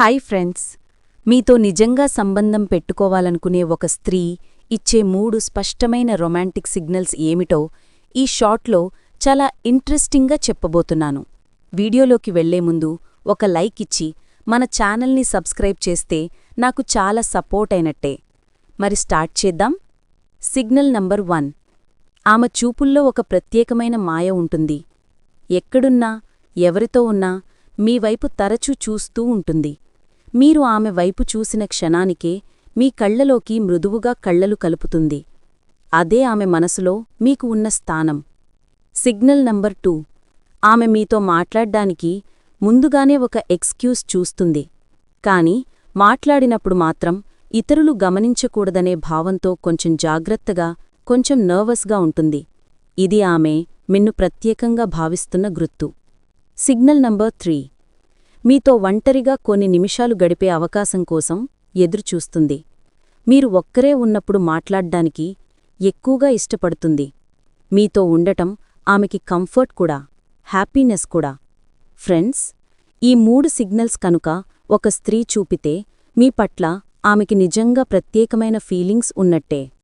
Hi friends. మీతో నిజంగా సంబంధం పెట్టుకోవాలనుకునే ఒక స్త్రీ ఇచ్చే మూడు స్పష్టమైన రొమాంటిక్ సిగ్నల్స్ ఏమిటో ఈ షార్ట్లో చాలా ఇంట్రెస్టింగ్గా చెప్పబోతున్నాను. వీడియోలోకి వెళ్ళే ముందు ఒక లైక్ ఇచ్చి మన ఛానల్ని సబ్స్క్రైబ్ చేస్తే నాకు చాలా సపోర్ట్ అయినట్టే. మరి స్టార్ట్ చేద్దాం. Signal number one. ఆమె చూపుల్లో ఒక ప్రత్యేకమైన మాయ ఉంటుంది. ఎక్కడున్నా ఎవరితో ఉన్నా మీ వైపు తరచూ చూస్తూ ఉంటుంది. మీరు ఆమె వైపు చూసిన క్షణానికే మీ కళ్ళలోకి మృదువుగా కళ్ళలు కలుపుతుంది. అదే ఆమె మనసులో మీకు ఉన్న స్థానం. Signal number two. ఆమె మీతో మాట్లాడ్డానికి ముందుగానే ఒక ఎక్స్క్యూజ్ చూస్తుంది. కాని మాట్లాడినప్పుడు మాత్రం ఇతరులు గమనించకూడదనే భావంతో కొంచెం జాగ్రత్తగా కొంచెం నర్వస్గా ఉంటుంది. ఇది ఆమె మిన్ను ప్రత్యేకంగా భావిస్తున్న గుర్తు. Signal number three. మీతో ఒంటరిగా కొన్ని నిమిషాలు గడిపే అవకాశం కోసం ఎదురుచూస్తుంది. మీరు ఒక్కరే ఉన్నప్పుడు మాట్లాడ్డానికి ఎక్కువగా ఇష్టపడుతుంది. మీతో ఉండటం ఆమెకి కంఫర్ట్ కూడా హ్యాపీనెస్ కూడా. ఫ్రెండ్స్ ఈ మూడు సిగ్నల్స్ కనుక ఒక స్త్రీ చూపితే మీ పట్ల ఆమెకి నిజంగా ప్రత్యేకమైన ఫీలింగ్స్ ఉన్నట్టే.